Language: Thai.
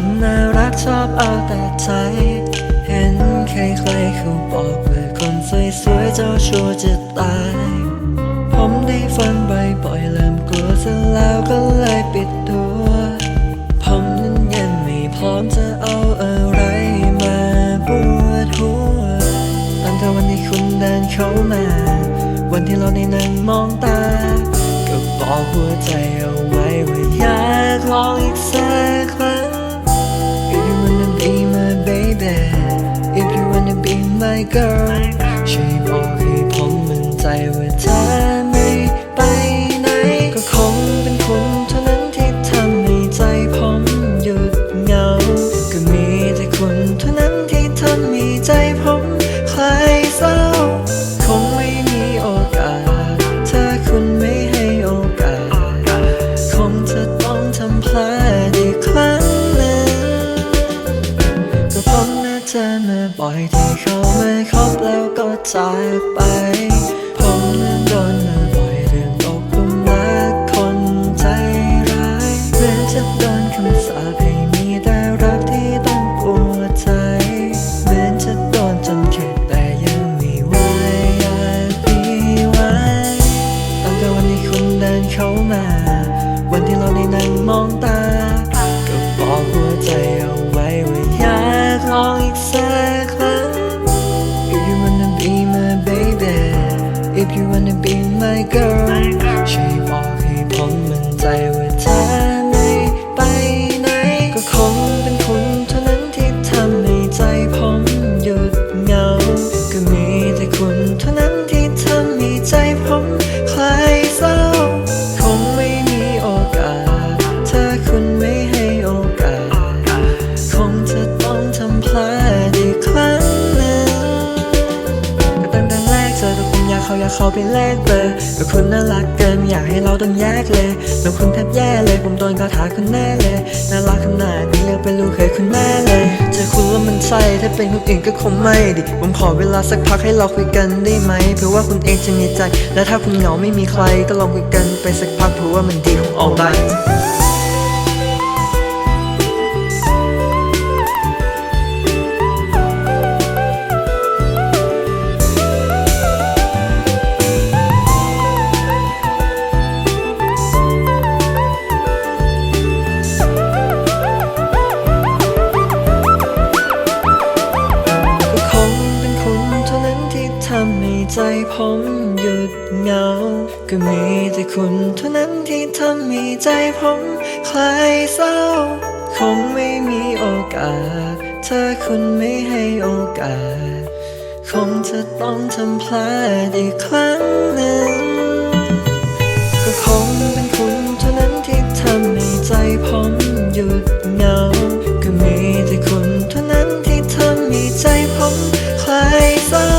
คนน่ารักชอบเอาแต่ใจ เห็นใครๆเขาบอกว่าคนสวยๆเจ้าชู้จะตาย ผมได้ฟังบ่อยๆเริ่มกลัวซะแล้วก็เลยปิดตัว ผมนั้นยังไม่พร้อมจะเอาอะไรมาปวดหัวตั้งแต่วันที่คุณเดินเข้ามา วันที่เราได้นั่งมองตา ก็บอกหัวใจเอาไว้ว่าอยากลองอีกสัก girl ที่เขาไม่คบแล้วก็จากไป ผมนั้นโดนมาบ่อยเรื่องตกหลุมรักคนใจร้ายเหมือนจะโดนคำสาปให้มีแต่รักที่ต้องปวดใจเหมือนจะโดนจนเข็ดแต่ยังไม่ไหวอยากมีไว้ตั้งแต่วันที่คุณเดินเข้ามา วันที่เราได้นั่งมองตา เขาอไปแลกเบอร์ก็คุณน่ารักเกินอยากให้เราต้องแยกเลยแล้วคุณแทบแย่เลย ผมโดนคาถาคุณแน่เลยน่ารักขนาดนี้เรียกเป็นลูกเคยคุณแม่เลยเจอคุณแล้วมันใช่ถ้าเป็นคนอื่นก็คงไม่ดิผมขอเวลาสักพักให้เราคุยกันได้ไหมเผื่อว่าคุณเองจะมีใจ และถ้าคุณเหงาไม่มีใครก็ลองคุยกันไปสักพักเผื่อว่ามันดีคงอ ทำให้ใจผมหยุดเหงา ก็มีแต่คุณเท่านั้นที่ทำให้ใจผมคลายเศร้า คงไม่มีโอกาสเธอคุณไม่ให้โอกาส คงจะต้องทำพลาดอีกครั้งหนึ่ง ก็คงเป็นคุณเท่านั้นที่ทำให้ใจผมหยุดเหงา ก็มีแต่คุณเท่านั้นที่ทำให้ใจผมคลายเศร้า